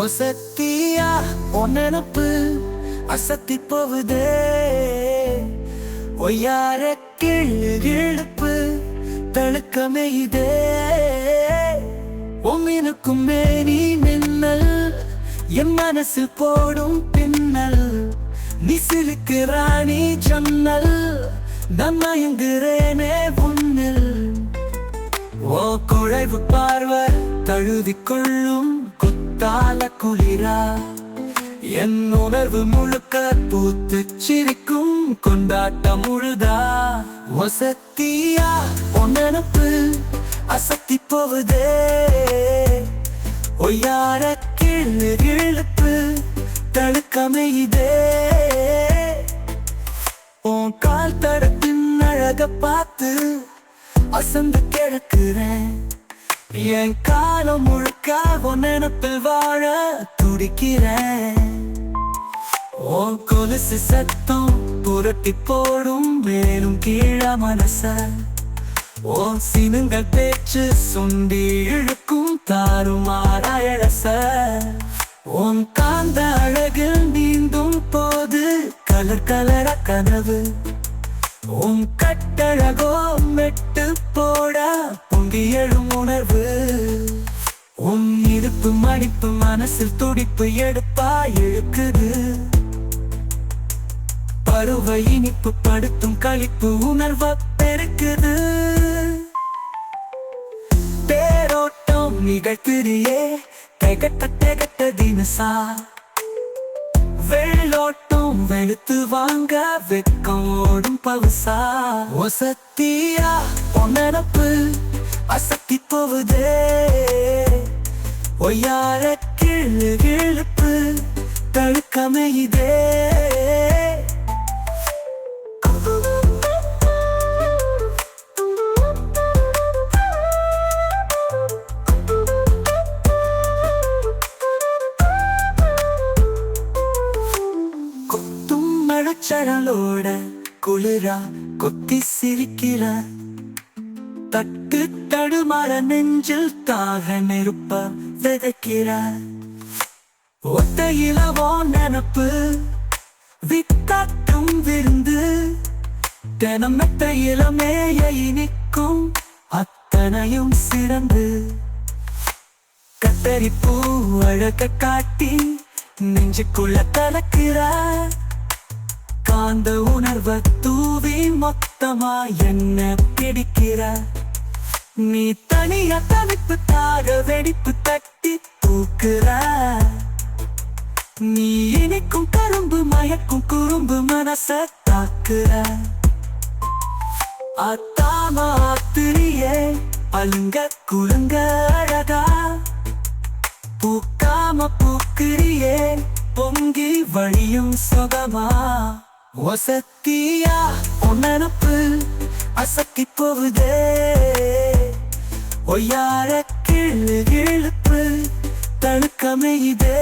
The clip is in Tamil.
ஒசத்தியா ஒன்னெனப்பு அசத்தி போகுதே. ஒய்யார கிழு கிழப்பு தழுக்கமே இதே. உம்மினுக்கும் மேனி மின்னல் என் மனசு போடும் பின்னல். நீ சிலுக்கு ராணி ஜன்னல் நம்மயங்குறேனே உன்னில். ஓ குழைவு பார்வை தழுதி கொள்ளும் குத்து குத்தால குளிரா என் உணர்வு முழுக்க பூத்து சிரிக்கும் கொண்டாட்டம் முழுதா வசத்தியா ஒன்னெனப்பு அசத்தி போகுதே. ஒய்யார கிழு இழுப்பு தடுக்கமே உன் கால் தடத்தின் அழக பார்த்து அசந்து என் காலம் முழுக்க உன் நினப்பில் வாழ துடிக்கிறேன். உன் கொலுசு சத்தம் புரட்டி போடும் மேலும் கீழ மனச. உன் சினுங்கள் பேச்சு சுண்டி இழுக்கும் தாறுமாறா உன் காந்த அழகில் நீந்தும் போது கலர் கலர கனவு. உன் கட்டழகோ மெட்டு உணர்வு. உன் இடுப்பு மடிப்பு மனசில் துடிப்பு எடுப்பா இழுக்குது. பருவ இனிப்பு படுத்தும் களிப்பு உணர்வ பெருக்குது. பேரோட்டம் நிகழ்த்திரியே திகட்ட திகட்ட தினசா. வெள்ளோட்டம் வெளுத்து வாங்க வெக்கம் ஓடும் பவுசா. ஒசத்தியா பொன்னரப்பு அசத்தி போவுதே. ஒய்யார கிழு கிழப்பு தழுக்கமையுதே. கொத்தும் மழச்சழலோட குளிரா கொத்தி சிரிக்கிற. தட்டு தடுமாற நெஞ்சில் தாக நெருப்ப விதைக்கிற ஒத்தையிலவோ நினப்பு வித்தாட்டும் விருந்து தினம் மெத்தையில மேய இனிக்கும் அத்தனையும் சிறந்து. கத்தரி பூ அழக காட்டி நெஞ்சுக்குள்ள கலக்கிற காந்த உணர்வ தூவி மொத்தமா என்ன பிடிக்கிற நீ தனியா தவிப்பு தாக வெடிப்பு தட்டி தூக்குற. நீ இனிக்கும் கரும்பு மயக்கும் குறும்பு மனச தாக்குற. அத்தாமா அத்திரியே அழுங்க குழுங்க அழகா. பூக்காம பூக்கிரியே பொங்கி வழியும் சுகமா. ஒசத்தியா உன்னப்பு அசத்தி போகுதே. ஒய்யார கிழு கிழுப்பு தழுக்கமே இதே